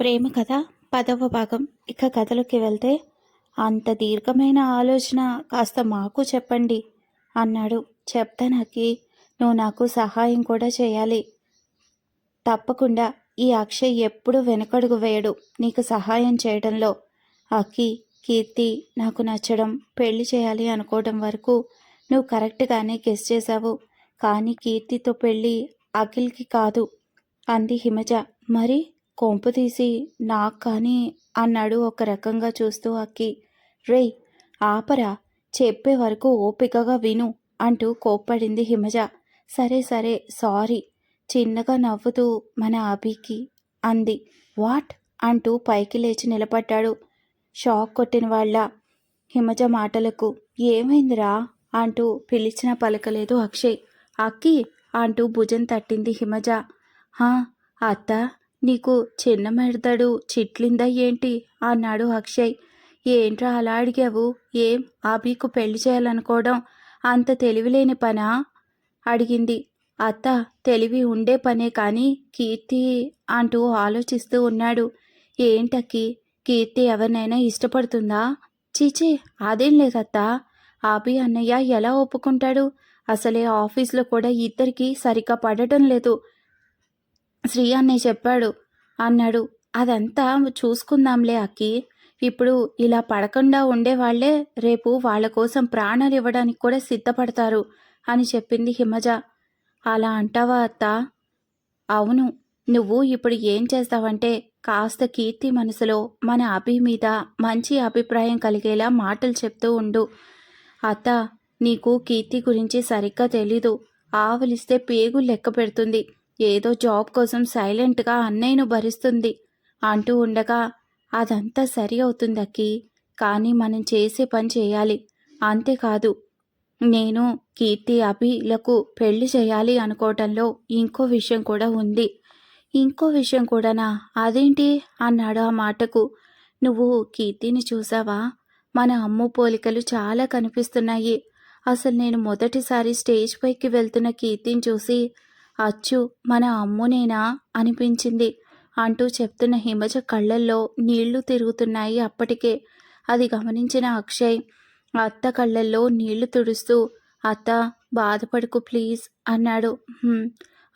ప్రేమ కథ పదవ భాగం. ఇక కథలోకి వెళ్తే అంత దీర్ఘమైన ఆలోచన కాస్త మాకు చెప్పండి అన్నాడు. చెప్తానాకి నువ్వు నాకు సహాయం కూడా చేయాలి. తప్పకుండా ఈ అక్షయ్ ఎప్పుడు వెనకడుగు వేయడు నీకు సహాయం చేయడంలో. అక్కి కీర్తి నాకు నచ్చడం పెళ్ళి చేయాలి అనుకోవడం వరకు నువ్వు కరెక్ట్గానే గెస్ చేశావు. కానీ కీర్తితో పెళ్ళి అఖిల్కి కాదు అంది హిమజ. మరి? కొంపు తీసి నాకు కానీ అన్నాడు ఒక రకంగా చూస్తూ అక్కి. రేయ్ ఆపరా చెప్పే వరకు ఓపికగా విను అంటూ కోప్పడింది హిమజ. సరే సరే సారీ చిన్నగా నవ్వుతూ మన అభికి అంది. వాట్? అంటూ పైకి లేచి నిలబడ్డాడు. షాక్ కొట్టిన వాళ్ళ హిమజ మాటలకు ఏమైందిరా? అంటూ పిలిచిన పలకలేదు అక్షయ్. అక్కి అంటూ భుజం తట్టింది హిమజ. హా అత్త నీకు చిన్న మెడతాడు చిట్లిందా ఏంటి? అన్నాడు అక్షయ్. ఏంట్రా అలా అడిగావు? ఏం? అభికు పెళ్ళి చేయాలనుకోవడం అంత తెలివిలేని పనా? అడిగింది. అత్త తెలివి ఉండే పనే కానీ కీర్తి అంటూ ఆలోచిస్తూ ఉన్నాడు. ఏంటక్కి? కీర్తి ఎవరినైనా ఇష్టపడుతుందా? చీచీ అదేం లేదత్త. ఆబి అన్నయ్య ఎలా ఒప్పుకుంటాడు? అసలే ఆఫీస్లో కూడా ఇద్దరికి సరిగ్గా పడటం లేదు. శ్రీ అన్నయ్య చెప్పాడు. అన్నాడు అదంతా చూసుకుందాంలే అక్కి. ఇప్పుడు ఇలా పడకుండా ఉండేవాళ్ళే రేపు వాళ్ళ కోసం ప్రాణాలు ఇవ్వడానికి కూడా సిద్ధపడతారు అని చెప్పింది హిమజ. అలా అంటావా అత్త? అవును. నువ్వు ఇప్పుడు ఏం చేస్తావంటే కాస్త కీర్తి మనసులో మన అభి మీద మంచి అభిప్రాయం కలిగేలా మాటలు చెప్తూ ఉండు. అత్త నీకు కీర్తి గురించి సరిగ్గా తెలీదు. ఆవలిస్తే పేగు లెక్క పెడుతుంది. ఏదో జాబ్ కోసం సైలెంట్గా అన్నయ్యను భరిస్తుంది అంటూ ఉండగా అదంతా సరి అవుతుంది అక్కి కానీ మనం చేసే పని చేయాలి. అంతేకాదు నేను కీర్తి అభిలకు పెళ్ళి చేయాలి అనుకోవటంలో ఇంకో విషయం కూడా ఉంది. ఇంకో విషయం కూడానా? అదేంటి? అన్నాడు ఆ మాటకు. నువ్వు కీర్తిని చూసావా? మన అమ్ము పోలికలు చాలా కనిపిస్తున్నాయి. అసలు నేను మొదటిసారి స్టేజ్ పైకి వెళ్తున్న కీర్తిని చూసి అచ్చు మన అమ్మునేనా? అనిపించింది. అంటూ చెప్తున్న హిమజ కళ్ళల్లో నీళ్ళు తిరుగుతున్నాయి అప్పటికే. అది గమనించిన అక్షయ్ అత్త కళ్ళల్లో నీళ్ళు తుడుస్తూ అత్త బాధపడుకు ప్లీజ్ అన్నాడు.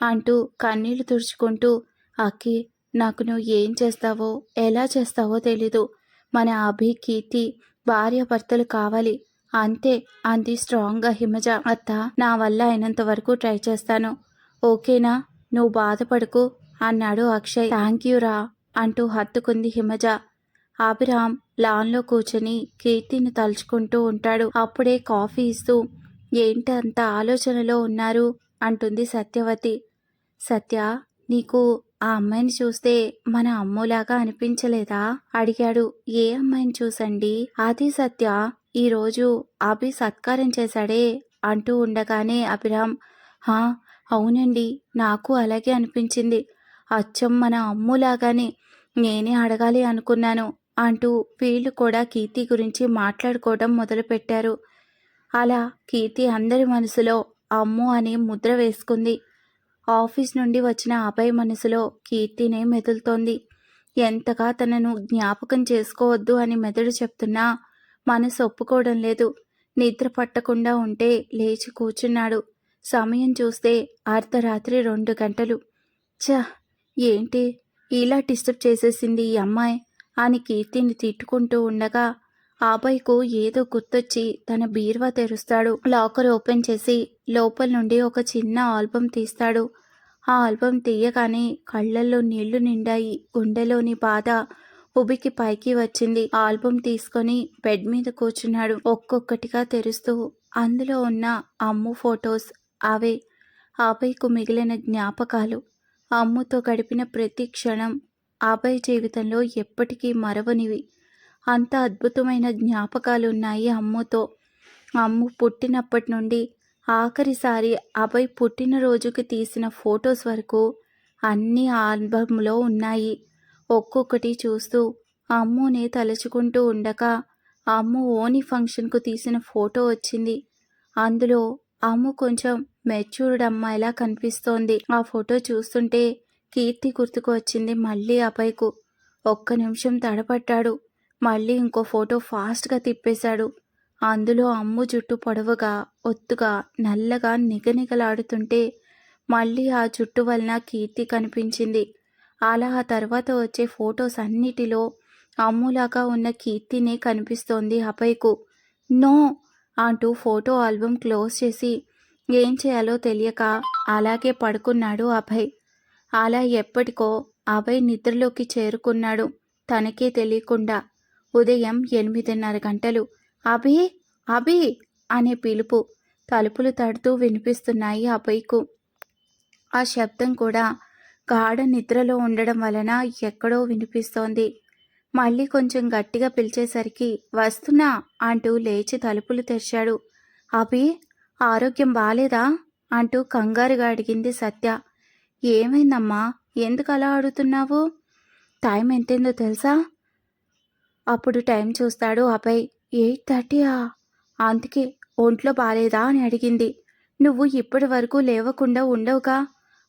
అంటూ కన్నీళ్ళు తుడుచుకుంటూ అక్కి నాకు నువ్వు ఏం చేస్తావో ఎలా చేస్తావో తెలీదు. మన అభి కీర్తి భార్యాభర్తలు కావాలి. అంతే అంది స్ట్రాంగ్గా హిమజ. అత్త నా వల్ల అయినంత వరకు ట్రై చేస్తాను. ఓకేనా? నువ్వు బాధపడకు అన్నాడు అక్షయ్. థ్యాంక్ యూ రా అంటూ హత్తుకుంది హిమజ. అభిరామ్ లాన్లో కూర్చొని కీర్తిని తలుచుకుంటూ ఉంటాడు. అప్పుడే కాఫీ ఇస్తూ ఏంటంత ఆలోచనలో ఉన్నారు? అంటుంది సత్యవతి. సత్య నీకు ఆ అమ్మాయిని చూస్తే మన అమ్ములాగా అనిపించలేదా? అడిగాడు. ఏ అమ్మాయిని చూసండి? అది సత్య ఈరోజు అభి సత్కారం చేశాడే అంటూ ఉండగానే అభిరామ్ హా అవునండి నాకు అలాగే అనిపించింది. అచ్చం మన అమ్ములాగానే నేనే అడగాలి అనుకున్నాను అంటూ వీళ్ళు కూడా కీర్తి గురించి మాట్లాడుకోవడం మొదలుపెట్టారు. అలా కీర్తి అందరి మనసులో అమ్ము అనే ముద్ర వేసుకుంది. ఆఫీస్ నుండి వచ్చిన అభయ్ మనసులో కీర్తినే మెదులుతోంది. ఎంతగా తనను జ్ఞాపకం చేసుకోవద్దు అని మెదడు చెప్తున్నా మనసు ఒప్పుకోవడం లేదు. నిద్ర పట్టకుండా ఉంటే లేచి కూర్చున్నాడు. సమయం చూస్తే అర్ధరాత్రి రెండు గంటలు. చ ఏంటి? ఇలా డిస్టర్బ్ చేసేసింది ఈ అమ్మాయి అని కీర్తిని తిట్టుకుంటూ ఉండగా ఆబాయ్కు ఏదో గుర్తొచ్చి తన బీరువా తెరుస్తాడు. లాకర్ ఓపెన్ చేసి లోపల నుండి ఒక చిన్న ఆల్బమ్ తీస్తాడు. ఆ ఆల్బమ్ తీయగానే కళ్ళల్లో నీళ్ళు నిండాయి. గుండెలోని బాధ ఉబికి పైకి వచ్చింది. ఆల్బమ్ తీసుకొని బెడ్ మీద కూర్చున్నాడు. ఒక్కొక్కటిగా తెరుస్తూ అందులో ఉన్న అమ్ము ఫొటోస్ అవే అభయ్కు మిగిలిన జ్ఞాపకాలు. అమ్ముతో గడిపిన ప్రతి క్షణం అభయ్ జీవితంలో ఎప్పటికీ మరవనివి. అంత అద్భుతమైన జ్ఞాపకాలున్నాయి అమ్ముతో. అమ్ము పుట్టినప్పటి నుండి ఆఖరిసారి అభయ్ పుట్టినరోజుకి తీసిన ఫొటోస్ వరకు అన్ని ఆల్బంలో ఉన్నాయి. ఒక్కొక్కటి చూస్తూ అమ్మునే తలుచుకుంటూ ఉండగా అమ్ము ఓని ఫంక్షన్కు తీసిన ఫోటో వచ్చింది. అందులో అమ్ము కొంచెం మెచ్యూర్డ్ అమ్మాయిలా కనిపిస్తోంది. ఆ ఫోటో చూస్తుంటే కీర్తి గుర్తుకు వచ్చింది మళ్ళీ అభయ్కు. ఒక్క నిమిషం తడపట్టాడు మళ్ళీ ఇంకో ఫోటో ఫాస్ట్గా తిప్పేశాడు. అందులో అమ్ము జుట్టు పొడవుగా ఒత్తుగా నల్లగా నిగనిగలాడుతుంటే మళ్ళీ ఆ జుట్టు వలన కీర్తి కనిపించింది. అలా ఆ తర్వాత వచ్చే ఫొటోస్ అన్నిటిలో అమ్ములాగా ఉన్న కీర్తినే కనిపిస్తోంది అభయ్కు. నో అంటూ ఫోటో ఆల్బమ్ క్లోజ్ చేసి ఏం చేయాలో తెలియక అలాగే పడుకున్నాడు అభయ్. అలా ఎప్పటికో అభయ్ నిద్రలోకి చేరుకున్నాడు. తనకే తెలియకుండా ఉదయం ఎనిమిదిన్నర గంటలు. అభి అభి! అనే పిలుపు తలుపులు తడుతూ వినిపిస్తున్నాయి అభయ్కు. ఆ శబ్దం కూడా గాఢ నిద్రలో ఉండడం వలన ఎక్కడో వినిపిస్తోంది. మళ్ళీ కొంచెం గట్టిగా పిలిచేసరికి వస్తున్నా అంటూ లేచి తలుపులు తెరిచాడు. అభి ఆరోగ్యం బాలేదా? అంటూ కంగారుగా అడిగింది సత్య. ఏమైందమ్మా? ఎందుకు అలా అడుగుతున్నావు? టైం ఎంతైందో తెలుసా? అప్పుడు టైం చూస్తాడు అభయ్. ఎయిట్ థర్టీయా? అందుకే ఒంట్లో బాలేదా? అని అడిగింది. నువ్వు ఇప్పటి వరకు లేవకుండా ఉండవుగా.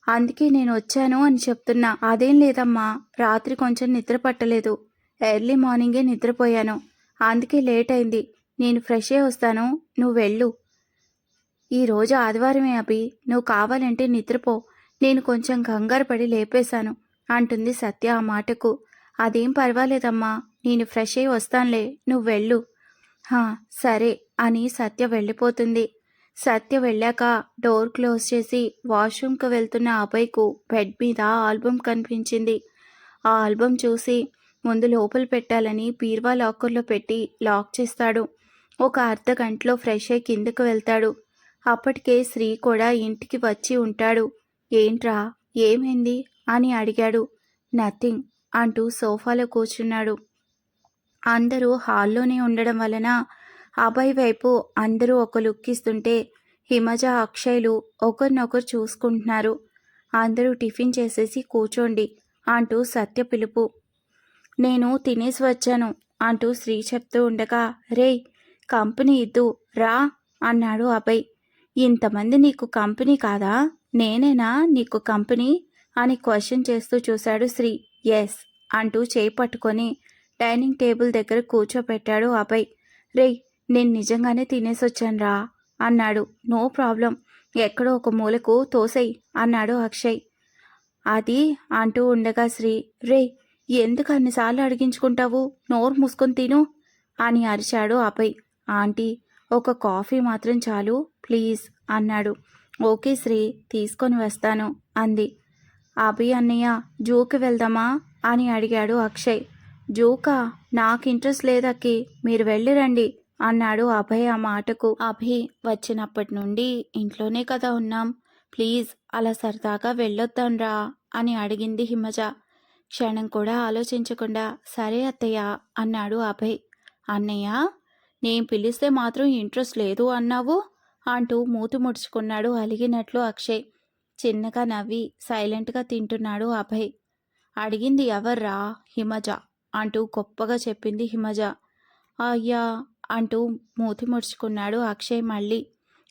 అందుకే నేను వచ్చాను అని చెప్తున్నా. అదేం లేదమ్మా. రాత్రి కొంచెం నిద్ర పట్టలేదు. ఎర్లీ మార్నింగే నిద్రపోయాను. అందుకే లేట్ అయింది నేను ఫ్రెష్ అయ్యి వస్తాను. నువ్వు వెళ్ళు. ఈరోజు ఆదివారమే అభి. నువ్వు కావాలంటే నిద్రపో. నేను కొంచెం కంగారు పడి లేపేశాను అంటుంది సత్య ఆ మాటకు. అదేం పర్వాలేదమ్మా. నేను ఫ్రెష్ అయ్యి వస్తానులే. నువ్వు వెళ్ళు. హా సరే అని సత్య వెళ్ళిపోతుంది. సత్య వెళ్ళాక డోర్ క్లోజ్ చేసి వాష్రూమ్కి వెళ్తున్న అభయ్కు బెడ్ మీద ఆల్బమ్ కనిపించింది. ఆ ఆల్బమ్ చూసి ముందు లోపల పెట్టాలని బీర్వా లాకర్లో పెట్టి లాక్ చేస్తాడు. ఒక అర్ధ గంటలో ఫ్రెష్ అయి కిందకు వెళ్తాడు. అప్పటికే శ్రీ కూడా ఇంటికి వచ్చి ఉంటాడు. ఏంట్రా? ఏమైంది? అని అడిగాడు. నథింగ్ అంటూ సోఫాలో కూర్చున్నాడు. అందరూ హాల్లోనే ఉండడం వలన అభయ్ వైపు అందరూ ఒక లుక్ ఇస్తుంటే హిమజ అక్షయ్లు ఒకరినొకరు చూసుకుంటున్నారు. అందరూ టిఫిన్ చేసేసి కూర్చోండి అంటూ సత్య పిలుపు. నేను తినేసి వచ్చాను అంటూ శ్రీ చెప్తూ ఉండగా రేయ్ కంపెనీ ఇద్దు రా అన్నాడు అభయ్. ఇంతమంది నీకు కంపెనీ కాదా? నేనేనా నీకు కంపెనీ? అని క్వశ్చన్ చేస్తూ చూశాడు శ్రీ ఎస్ అంటూ చేయి పట్టుకొని డైనింగ్ టేబుల్ దగ్గర కూర్చోపెట్టాడు అభయ్. రేయ్ నేను నిజంగానే తినేసొచ్చాను రా అన్నాడు. నో ప్రాబ్లం ఎక్కడో ఒక మూలకు తోసేయ్ అన్నాడు అక్షయ్. అది అంటూ ఉండగా శ్రీ రే ఎందుకు అన్నిసార్లు అడిగించుకుంటావు? నోరు మూసుకొని తిను అని అరిచాడు అభయ్ ఆంటీ ఒక కాఫీ మాత్రం చాలు ప్లీజ్ అన్నాడు. ఓకే శ్రీ తీసుకొని వస్తాను అంది. అభి అన్నయ్య జూకి వెళ్దామా? అని అడిగాడు అక్షయ్. జూకా నాకు ఇంట్రెస్ట్ లేదక్కి మీరు వెళ్ళి రండి అన్నాడు అభయ్ ఆ మాటకు. అభి వచ్చినప్పటి నుండి ఇంట్లోనే కదా ఉన్నాం. ప్లీజ్ అలా సరదాగా వెళ్ళొద్దాంరా అని అడిగింది హిమజ. క్షణం కూడా ఆలోచించకుండా సరే అత్తయ్య అన్నాడు అభయ్. అన్నయ్య నేను పిలిస్తే మాత్రం ఇంట్రెస్ట్ లేదు అన్నావు? అంటూ మూతి ముడుచుకున్నాడు అలిగినట్లు అక్షయ్. చిన్నగా నవ్వి సైలెంట్గా తింటున్నాడు అభయ్. అడిగింది ఎవర్రా హిమజ? అంటూ గొప్పగా చెప్పింది హిమజ. అయ్యా అంటూ మూతి ముడుచుకున్నాడు అక్షయ్ మళ్ళీ.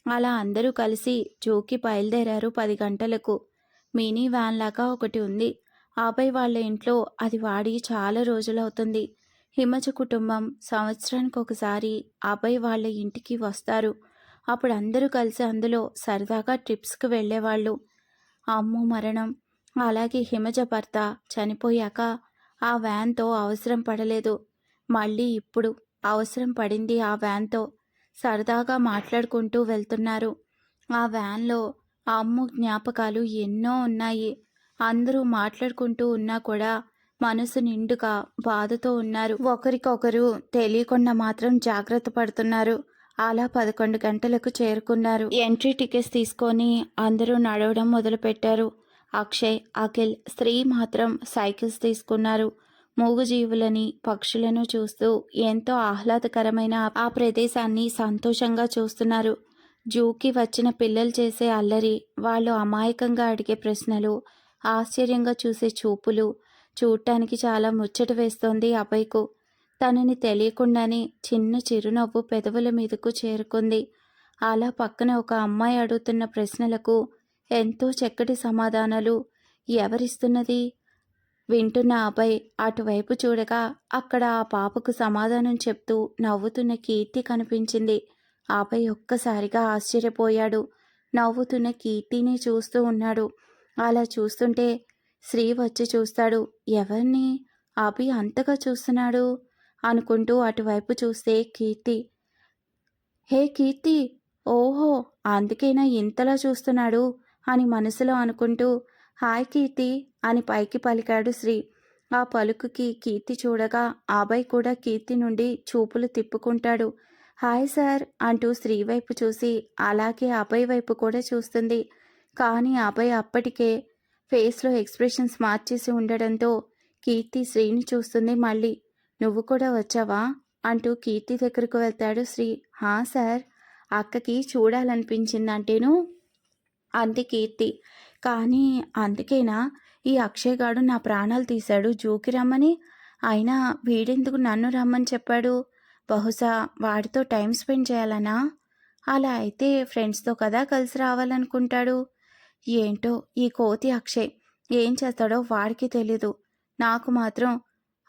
అలా అందరూ కలిసి జూకి బయలుదేరారు పది గంటలకు. మినీ వ్యాన్ లాగా ఒకటి ఉంది. ఆపై వాళ్ళ ఇంట్లో అది వాడి చాలా రోజులవుతుంది. హిమజ కుటుంబం సంవత్సరానికి ఒకసారి ఆపై వాళ్ళ ఇంటికి వస్తారు. అప్పుడు అందరూ కలిసి అందులో సరదాగా ట్రిప్స్కి వెళ్ళేవాళ్ళు. అమ్ము మరణం! అలాగే హిమజ భర్త చనిపోయాక ఆ వ్యాన్తో అవసరం పడలేదు. మళ్ళీ ఇప్పుడు అవసరం పడింది ఆ వ్యాన్తో. సరదాగా మాట్లాడుకుంటూ వెళ్తున్నారు. ఆ వ్యాన్లో అమ్ము జ్ఞాపకాలు ఎన్నో ఉన్నాయి. అందరూ మాట్లాడుకుంటూ ఉన్నా కూడా మనసు నిండుగా బాధతో ఉన్నారు. ఒకరికొకరు తెలియకుండా మాత్రం జాగ్రత్త పడుతున్నారు. అలా పదకొండు గంటలకు చేరుకున్నారు. ఎంట్రీ టికెట్స్ తీసుకొని అందరూ నడవడం మొదలుపెట్టారు. అక్షయ్ అఖిల్ స్త్రీ మాత్రం సైకిల్స్ తీసుకున్నారు. మూగుజీవులని పక్షులను చూస్తూ ఎంతో ఆహ్లాదకరమైన ఆ ప్రదేశాన్ని సంతోషంగా చూస్తున్నారు. జూకి వచ్చిన పిల్లలు చేసే అల్లరి వాళ్ళు అమాయకంగా అడిగే ప్రశ్నలు ఆశ్చర్యంగా చూసే చూపులు. చూడటానికి చాలా ముచ్చట వేస్తోంది అభయ్కు. తనని తెలియకుండానే చిన్న చిరునవ్వు పెదవుల మీదకు చేరుకుంది. అలా పక్కన ఒక అమ్మాయి అడుగుతున్న ప్రశ్నలకు ఎంతో చక్కటి సమాధానాలు ఎవరిస్తున్నది? వింటున్న అబ్బాయి అటువైపు చూడగా అక్కడ ఆ పాపకు సమాధానం చెప్తూ నవ్వుతున్న కీర్తి కనిపించింది. అభయ్ ఒక్కసారిగా ఆశ్చర్యపోయాడు. నవ్వుతున్న కీర్తిని చూస్తూ ఉన్నాడు. అలా చూస్తుంటే శ్రీ వచ్చి చూస్తాడు. ఎవరిని? అభి అంతగా చూస్తున్నాడు? అనుకుంటూ అటువైపు చూస్తే కీర్తి. హే కీర్తి! ఓహో! అందుకేనా ఇంతలా చూస్తున్నాడు? అని మనసులో అనుకుంటూ హాయ్ కీర్తి! అని పైకి పలికాడు శ్రీ. ఆ పలుకుకి కీర్తి చూడగా అభయ్ కూడా కీర్తి నుండి చూపులు తిప్పుకుంటాడు. Hi sir! అంటూ శ్రీ వైపు చూసి అలాగే అభయ్ వైపు కూడా చూస్తుంది. కానీ అభయ్ అప్పటికే ఫేస్లో ఎక్స్ప్రెషన్స్ మార్చేసి ఉండడంతో కీర్తి శ్రీని చూస్తుంది మళ్ళీ. నువ్వు కూడా వచ్చావా? అంటూ కీర్తి దగ్గరకు వెళ్తాడు శ్రీ. హా సార్ అక్కకి చూడాలనిపించిందంటేను? అంది కీర్తి. కానీ అందుకేనా? ఈ అక్షయ్ గాడు నా ప్రాణాలు తీశాడు జూకి రమ్మని. అయినా వీడెందుకు నన్ను రమ్మని చెప్పాడు? బహుశా వాడితో టైం స్పెండ్ చేయాలనా? అలా అయితే ఫ్రెండ్స్తో కదా కలిసి రావాలనుకుంటాడు? ఏంటో ఈ కోతి అక్షయ్? ఏం చేస్తాడో వాడికి తెలీదు. నాకు మాత్రం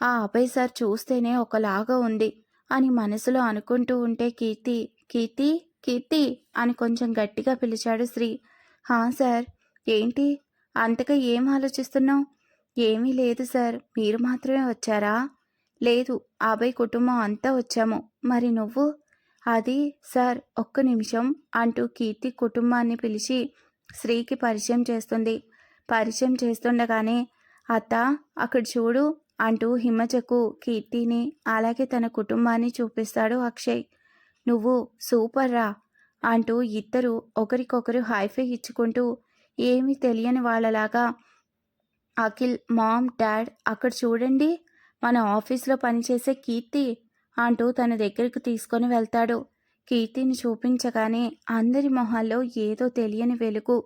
ఆ అభయ్ సార్ చూస్తేనే ఒకలాగా ఉంది అని మనసులో అనుకుంటూ ఉంటే కీర్తి కీర్తి కీర్తి అని కొంచెం గట్టిగా పిలిచాడు శ్రీ. హా సార్ ఏంటి? అంతగా ఏం ఆలోచిస్తున్నావు? ఏమీ లేదు సార్ మీరు మాత్రమే వచ్చారా? లేదు అభయ్ కుటుంబం అంతా వచ్చాము. మరి నువ్వు? అది సార్ ఒక్క నిమిషం అంటూ కీర్తి కుటుంబాన్ని పిలిచి శ్రీకి పరిచయం చేస్తుంది. పరిచయం చేస్తుండగానే అత్త అక్కడ చూడు అంటూ హిమజకు కీర్తిని అలాగే తన కుటుంబాన్ని చూపిస్తాడు అక్షయ్. నువ్వు సూపర్ రా అంటూ ఇద్దరు ఒకరికొకరు హైఫై ఇచ్చుకుంటూ ఏమీ తెలియని వాళ్ళలాగా అఖిల్ మామ్ డాడ్ అక్కడ చూడండి మన ఆఫీస్లో పనిచేసే కీర్తి అంటూ తన దగ్గరకు తీసుకొని వెళ్తాడు. కీర్తిని చూపించగానే అందరి మొహాల్లో ఏదో తెలియని వెలుగు.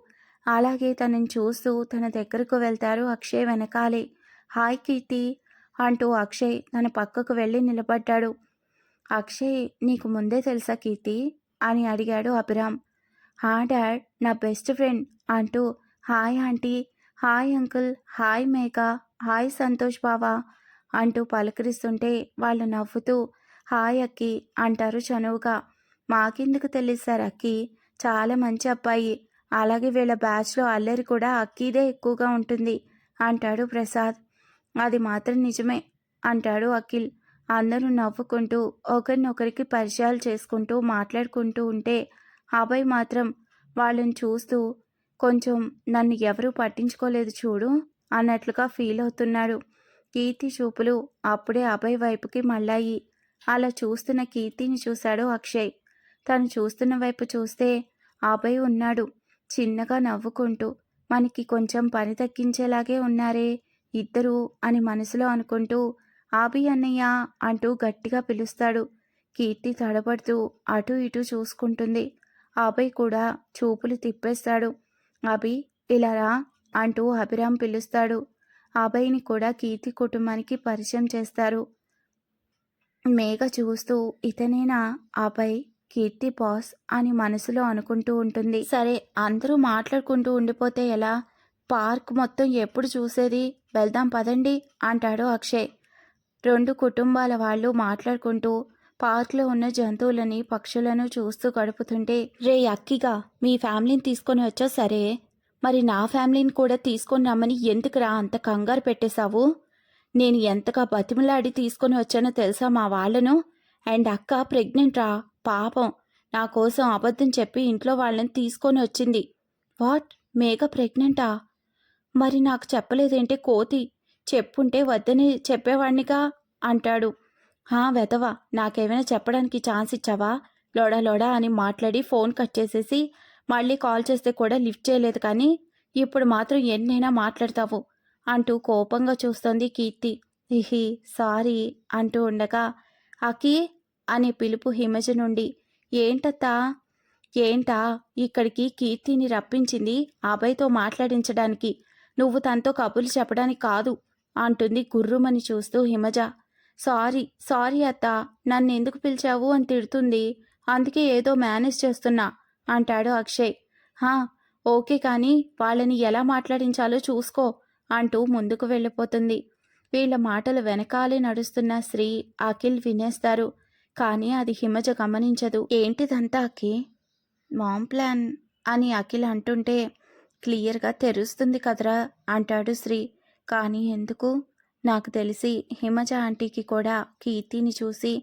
అలాగే తనని చూస్తూ తన దగ్గరకు వెళ్తారు అక్షయ్ వెనకాలే. హాయ్ కీర్తి అంటూ అక్షయ్ తన పక్కకు వెళ్ళి నిలబడ్డాడు. అక్షయ్ నీకు ముందే తెలుసా కీర్తి? అని అడిగాడు అభిరామ్. హా డాడ్ నా బెస్ట్ ఫ్రెండ్ అంటూ hi aunty hi uncle hi Megha hi Santosh బావా అంటూ పలకరిస్తుంటే వాళ్ళు నవ్వుతూ హాయ్ అక్కి అంటారు చనువుగా. మాకెందుకు తెలుస్తారు అక్కి. చాలా మంచి అబ్బాయి. అలాగే వీళ్ళ బ్యాచ్లో అల్లరి కూడా అక్కీదే ఎక్కువగా ఉంటుంది. అంటాడు ప్రసాద్. అది మాత్రం నిజమే అంటాడు అఖిల్. అందరూ నవ్వుకుంటూ ఒకరినొకరికి పరిచయాలు చేసుకుంటూ మాట్లాడుకుంటూ ఉంటే అభయ్ మాత్రం వాళ్ళని చూస్తూ కొంచెం నన్ను ఎవరూ పట్టించుకోలేదు చూడు అన్నట్లుగా ఫీల్ అవుతున్నాడు. కీర్తి చూపులు అప్పుడే అభయ్ వైపుకి మళ్ళాయి. అలా చూస్తున్న కీర్తిని చూశాడు అక్షయ్. తను చూస్తున్న వైపు చూస్తే ఆపై ఉన్నాడు. చిన్నగా నవ్వుకుంటూ మనకి కొంచెం పని తగ్గించేలాగే ఉన్నారే ఇద్దరు అని మనసులో అనుకుంటూ ఆబి అన్నయ్య అంటూ గట్టిగా పిలుస్తాడు. కీర్తి తడబడుతూ అటు ఇటు చూసుకుంటుంది. ఆబయ్ కూడా చూపులు తిప్పేస్తాడు. అభి ఇలా రా అంటూ అభిరామ్ పిలుస్తాడు. అభయ్ని కూడా కీర్తి కుటుంబానికి పరిచయం చేస్తారు. మేఘ చూస్తూ ఇతనేనా? అభయ్ కీర్తి బాస్ అని మనసులో అనుకుంటూ ఉంటుంది. సరే అందరూ మాట్లాడుకుంటూ ఉండిపోతే ఎలా? పార్క్ మొత్తం ఎప్పుడు చూసేది? వెళ్దాం పదండి అంటాడు అక్షయ్. రెండు కుటుంబాల వాళ్ళు మాట్లాడుకుంటూ పార్క్లో ఉన్న జంతువులని పక్షులను చూస్తూ గడుపుతుంటే రే అక్కిగా మీ ఫ్యామిలీని తీసుకొని వచ్చా సరే? మరి నా ఫ్యామిలీని కూడా తీసుకొని రమ్మని ఎందుకురా అంత కంగారు పెట్టేశావు? నేను ఎంతగా బతిమలాడి తీసుకొని వచ్చానో తెలుసా మా వాళ్ళను? అండ్ అక్క ప్రెగ్నెంట్ రా పాపం. నా కోసం అబద్ధం చెప్పి ఇంట్లో వాళ్ళని తీసుకొని వచ్చింది. వాట్? మేఘ ప్రెగ్నెంటా? మరి నాకు చెప్పలేదేంటే కోతి? చెప్పుంటే వద్దని చెప్పేవాణ్ణిగా? అంటాడు. హా వెతవా నాకేమైనా చెప్పడానికి ఛాన్స్ ఇచ్చావా? లోడా లోడా అని మాట్లాడి ఫోన్ కట్ చేసేసి మళ్ళీ కాల్ చేస్తే కూడా లిఫ్ట్ చేయలేదు కానీ ఇప్పుడు మాత్రం ఎన్నైనా మాట్లాడతావు అంటూ కోపంగా చూస్తోంది కీర్తి. ఇహి సారీ అంటూ ఉండగా అకి అనే పిలుపు హిమజ నుండి. ఏంటత్తా? ఏంటా? ఇక్కడికి కీర్తిని రప్పించింది అభయ్తో మాట్లాడించడానికి. నువ్వు తనతో కబుర్లు చెప్పడానికి కాదు అంటుంది గుర్రుమని చూస్తూ హిమజ. సారీ సారీ అత్త. నన్ను ఎందుకు పిలిచావు? అని తిడుతుంది. అందుకే ఏదో మేనేజ్ చేస్తున్నా అంటాడు అక్షయ్. హా ఓకే కానీ వాళ్ళని ఎలా మాట్లాడించాలో చూసుకో అంటూ ముందుకు వెళ్ళిపోతుంది. వీళ్ళ మాటలు వెనకాలే నడుస్తున్న శ్రీ అఖిల్ వినేస్తారు. కానీ అది హిమజ గమనించదు. ఏంటిదంతా అక్కి మామ్ ప్లాన్ అని అఖిల్ అంటుంటే క్లియర్గా తెరుస్తుంది కదరా అంటాడు శ్రీ. కానీ ఎందుకు? నాకు తెలిసి హిమజ ఆంటీకి కూడా కీర్తిని చూసి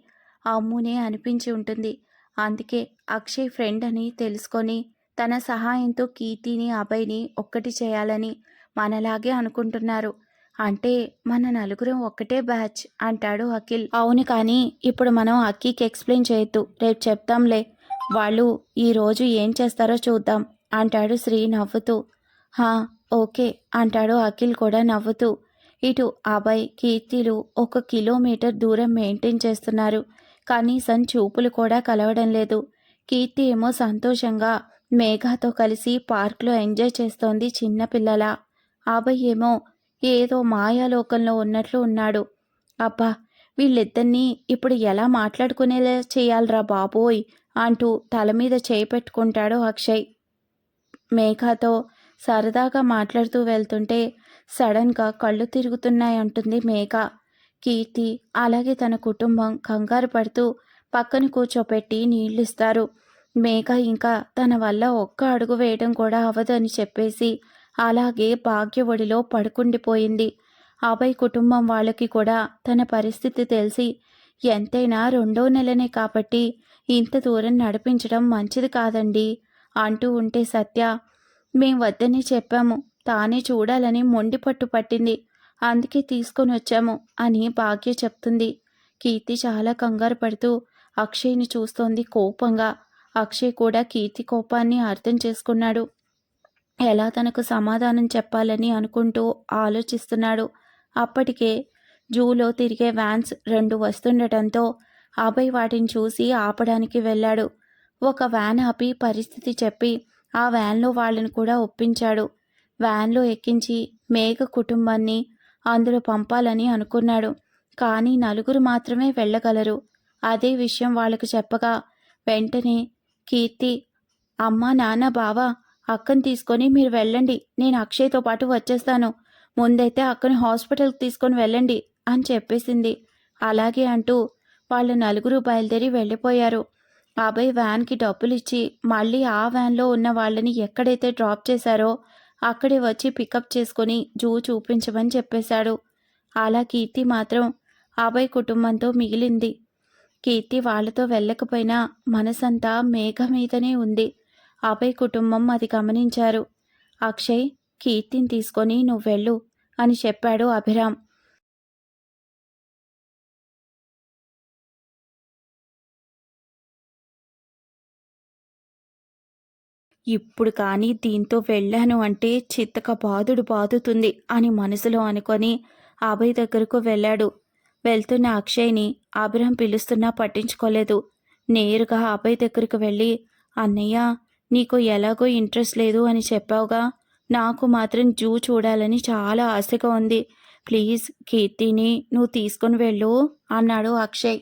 అమ్మునే అనిపించి ఉంటుంది. అందుకే అక్షయ్ ఫ్రెండ్ అని తెలుసుకొని తన సహాయంతో కీర్తిని అభయ్ని ఒక్కటి చేయాలని మనలాగే అనుకుంటున్నారు. అంటే మన నలుగురం ఒక్కటే బ్యాచ్ అంటాడు అఖిల్. అవును కానీ ఇప్పుడు మనం అక్కీకి ఎక్స్ప్లెయిన్ చేయొద్దు. రేపు చెప్తాంలే. వాళ్ళు ఈరోజు ఏం చేస్తారో చూద్దాం అంటాడు శ్రీ నవ్వుతూ. హా ఓకే అంటాడు అఖిల్ కూడా నవ్వుతూ. ఇటు అభయ్ కీర్తిలు ఒక కిలోమీటర్ దూరం మెయింటైన్ చేస్తున్నారు. కనీసం చూపులు కూడా కలవడం లేదు. కీర్తి ఏమో సంతోషంగా మేఘాతో కలిసి పార్క్లో ఎంజాయ్ చేస్తోంది చిన్నపిల్లల అభయ్ ఏమో ఏదో మాయాలోకంలో ఉన్నట్లు ఉన్నాడు. అబ్బా వీళ్ళిద్దరినీ ఇప్పుడు ఎలా మాట్లాడుకునేలా చేయాలరా బాబోయ్ అంటూ తల మీద చేయి పెట్టుకుంటాడు అక్షయ్. మేఘాతో సరదాగా మాట్లాడుతూ వెళ్తుంటే సడన్గా కళ్ళు తిరుగుతున్నాయంటుంది మేఘ. కీర్తి అలాగే తన కుటుంబం కంగారు పడుతూ పక్కన కూర్చోపెట్టి నీళ్ళిస్తారు మేఘ ఇంకా తన వల్ల ఒక్క అడుగు వేయడం కూడా అవదని చెప్పేసి అలాగే భాగ్య ఒడిలో పడుకుండిపోయింది. అభయ్ కుటుంబం వాళ్ళకి కూడా తన పరిస్థితి తెలిసి ఎంతైనా రెండో నెలనే కాబట్టి ఇంత దూరం నడిపించడం మంచిది కాదండి అంటూ ఉంటే సత్య మేం వద్దని చెప్పాము. తానే చూడాలని మొండి పట్టు పట్టింది. అందుకే తీసుకొని వచ్చాము అని భాగ్య చెప్తుంది. కీర్తి చాలా కంగారు పడుతూ అక్షయ్ని చూస్తోంది కోపంగా. అక్షయ్ కూడా కీర్తి కోపాన్ని అర్థం చేసుకున్నాడు. ఎలా తనకు సమాధానం చెప్పాలని అనుకుంటూ ఆలోచిస్తున్నాడు. అప్పటికే జూలో తిరిగే వ్యాన్స్ రెండు వస్తుండటంతో అభయ్ వాటిని చూసి ఆపడానికి వెళ్ళాడు. ఒక వ్యాన్ ఆపి పరిస్థితి చెప్పి ఆ వ్యాన్లో వాళ్ళని కూడా ఒప్పించాడు. వ్యాన్లో ఎక్కించి మేఘ కుటుంబాన్ని అందులో పంపాలని అనుకున్నాడు. కానీ నలుగురు మాత్రమే వెళ్ళగలరు. అదే విషయం వాళ్ళకు చెప్పగా వెంటనే కీర్తి అమ్మ నాన్న బావ అక్కని తీసుకొని మీరు వెళ్ళండి. నేను అక్షయ్తో పాటు వచ్చేస్తాను. ముందైతే అక్కని హాస్పిటల్కి తీసుకొని వెళ్ళండి అని చెప్పేసింది. అలాగే అంటూ వాళ్ళు నలుగురు బయలుదేరి వెళ్ళిపోయారు. అభయ్ వ్యాన్కి డబ్బులు ఇచ్చి మళ్ళీ ఆ వ్యాన్లో ఉన్న వాళ్ళని ఎక్కడైతే డ్రాప్ చేశారో అక్కడే వచ్చి పికప్ చేసుకొని జూ చూపించమని చెప్పేశాడు. అలా కీర్తి మాత్రం అభయ్ కుటుంబంతో మిగిలింది. కీర్తి వాళ్ళతో వెళ్ళకపోయినా మనసంతా మేఘ మీదనే ఉంది. అభయ్ కుటుంబం అది గమనించారు. అక్షయ్ కీర్తిని తీసుకొని నువ్వు వెళ్ళు అని చెప్పాడు అభిరామ్. ఇప్పుడు కానీ దీంతో వెళ్ళాను అంటే చిత్తక బాధుడు బాదుతుంది అని మనసులో అనుకొని అభయ్ దగ్గరకు వెళ్ళాడు. వెళ్తున్న అక్షయ్ని అభిరామ్ పిలుస్తున్నా పట్టించుకోలేదు. నేరుగా అభయ్ దగ్గరకు వెళ్ళి అన్నయ్య నీకు ఎలాగో ఇంట్రెస్ట్ లేదు అని చెప్పావుగా. నాకు మాత్రం జూ చూడాలని చాలా ఆశగా ఉంది. ప్లీజ్ కీర్తిని నువ్వు తీసుకుని వెళ్ళు అన్నాడు అక్షయ్.